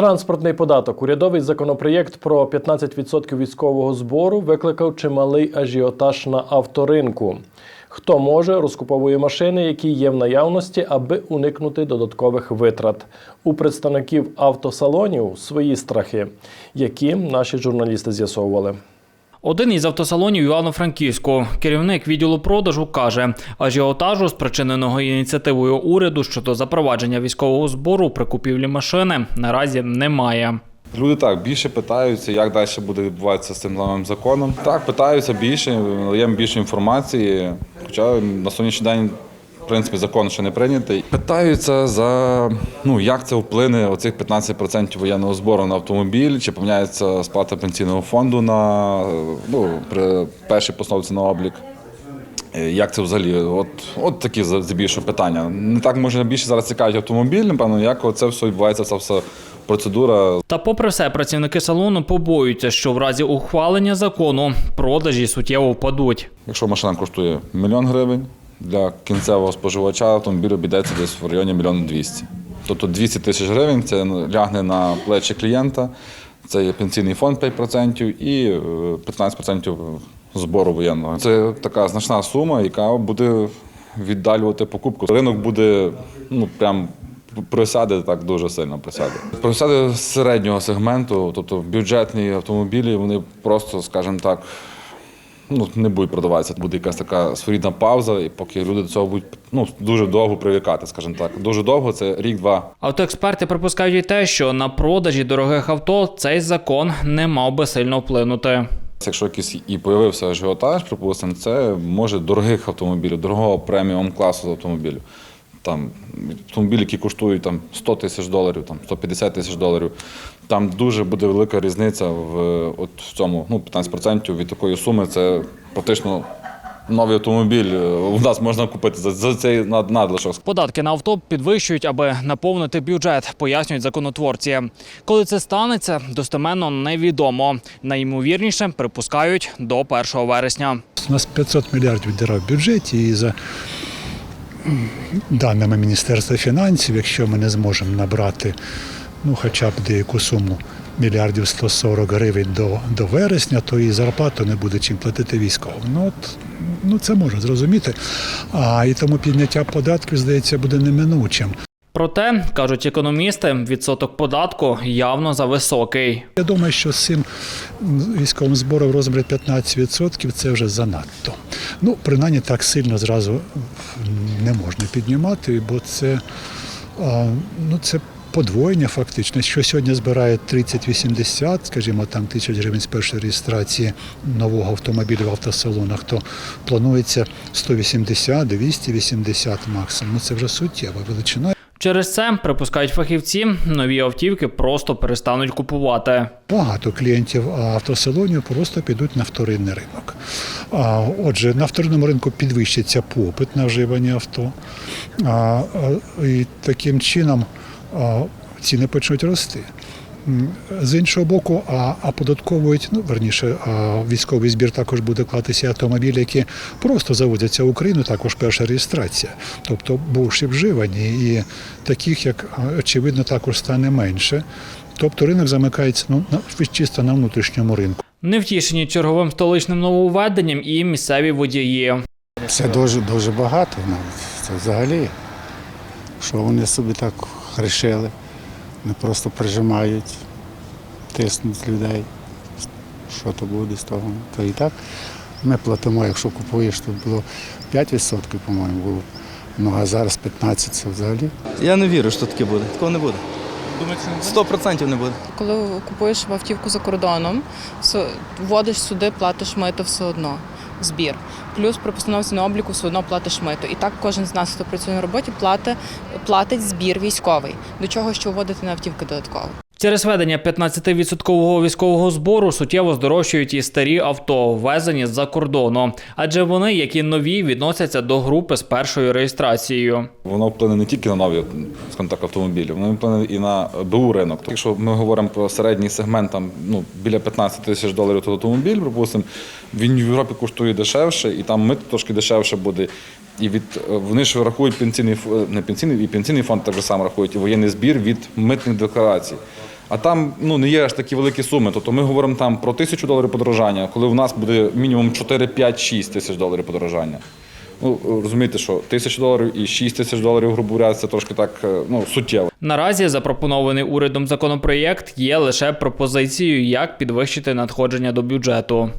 Транспортний податок. Урядовий законопроєкт про 15% військового збору викликав чималий ажіотаж на авторинку. Хто може, розкуповує машини, які є в наявності, аби уникнути додаткових витрат. У представників автосалонів свої страхи, які наші журналісти з'ясовували. Один із автосалонів Івано-Франківську, керівник відділу продажу, каже, ажіотажу, спричиненого ініціативою уряду щодо запровадження військового збору при купівлі машини, наразі немає. Люди так більше питаються, як далі буде відбуватися з цим новим законом. Так, питаються більше, надаємо більше інформації. Хоча на сьогоднішній день, принципі, закон ще не прийнятий. Питаються за ну як це вплине оцих 15% воєнного збору на автомобіль, чи поміняється сплата пенсійного фонду на ну, при першій постановці на облік. Е, Як це взагалі? От, от такі здебільшого питання. Не так може більше зараз цікавить автомобіль, напевно, як це все відбувається, ця вся процедура Та, попри все, працівники салону побоюються, що в разі ухвалення закону продажі суттєво впадуть. Якщо машина коштує мільйон гривень, для кінцевого споживача автомобіль обійдеться десь в районі мільйона двісті. Тобто 200 тисяч гривень це лягне на плечі клієнта, це є пенсійний фонд 5% і е, 15% збору воєнного. Це така значна сума, яка буде віддалювати покупку. Ринок буде ну прям просяде так дуже сильно просяде. Просяде середнього сегменту, тобто бюджетні автомобілі, вони просто, скажімо так, ну, не будуть продаватися. Буде якась така своєрідна пауза, і поки люди до цього будуть ну, дуже довго привикати, скажімо так. Дуже довго це рік-два. Автоексперти припускають і те, що на продажі дорогих авто цей закон не мав би сильно вплинути. Якщо якийсь і появився ажіотаж, припустимо, це може дорогих автомобілів, дорогого преміум класу автомобілів. Там автомобілі, які коштують там 100 тисяч доларів, там 150 тисяч доларів. Там дуже буде велика різниця в от в цьому. Ну, 15% від такої суми це практично новий автомобіль. е, У нас можна купити за, за цей над- надлишок. Податки на авто підвищують, аби наповнити бюджет, пояснюють законотворці. Коли це станеться, достеменно невідомо. Найімовірніше припускають до 1 вересня. У нас 500 мільярдів діра в бюджеті, і за даними Міністерства фінансів, якщо ми не зможемо набрати ну, хоча б деяку суму мільярдів 140 гривень до, до вересня, то і зарплату не буде чим платити військовим. Ну, от, ну це можна зрозуміти. А і тому підняття податків, здається, буде неминучим. Проте, кажуть економісти, відсоток податку явно зависокий. Я думаю, що з цим військовим збором розмірі 15% це вже занадто. Ну, принаймні так сильно зразу не можна піднімати, бо це, ну, це подвоєння фактично. Що сьогодні збирає 30-80, скажімо, там тисяч гривень з першої реєстрації нового автомобіля в автосалонах, то планується 180-280 максимум. Ну, це вже суттєва величина. Через це припускають фахівці, нові автівки просто перестануть купувати. Багато клієнтів автосалонів просто підуть на вторинний ринок. Отже, на вторинному ринку підвищиться попит на вживані авто. І таким чином ціни почнуть рости. З іншого боку, а, оподатковують, ну верніше, а, військовий збір також буде клатися автомобілі, які просто завозяться в Україну, також перша реєстрація. Тобто бувші вживані, і таких, як очевидно, також стане менше. Тобто ринок замикається ну, на, чисто на внутрішньому ринку. Невтішені черговим столичним нововведенням і місцеві водії. Це дуже дуже багато навіть. Це взагалі, що вони собі так рішили, не просто прижимають, тиснуть людей. Що то буде з того? То і так ми платимо, якщо купуєш, то було 5%, по-моєму, було. Ну а зараз 15% це взагалі. Я не вірю, що таке буде. Такого не буде. Сто процентів не буде. Коли купуєш автівку за кордоном, вводиш сюди, платиш мито все одно. Збір. Плюс при постановці на обліку все одно платиш мито. І так кожен з нас, хто працює на роботі, платить, платить збір військовий. До чого що вводити на автівки додатково. Через введення 15% військового збору суттєво здорожчують і старі авто, ввезені з-за кордону, адже вони, як і нові, відносяться до групи з першою реєстрацією. Воно вплине не тільки на нові так, автомобілі, воно вплине і на БУ ринок. Якщо ми говоримо про середній сегмент, там ну біля 15 тисяч доларів той автомобіль, припустимо, він в Європі коштує дешевше, і там мито трошки дешевше буде. І від вони ж рахують пенсійний ф- не пенсійний, і пенсійний фонд так само рахують, і воєнний збір від митних декларацій. А там ну, не є аж такі великі суми. Тобто ми говоримо там про тисячу доларів подорожання, коли в нас буде мінімум 4, 5, 6 тисяч доларів подорожання. Ну, розумієте, що тисячу доларів і 6 тисяч доларів, грубо говоря, це трошки так е, ну, суттєво. Наразі запропонований урядом законопроєкт є лише пропозицією, як підвищити надходження до бюджету.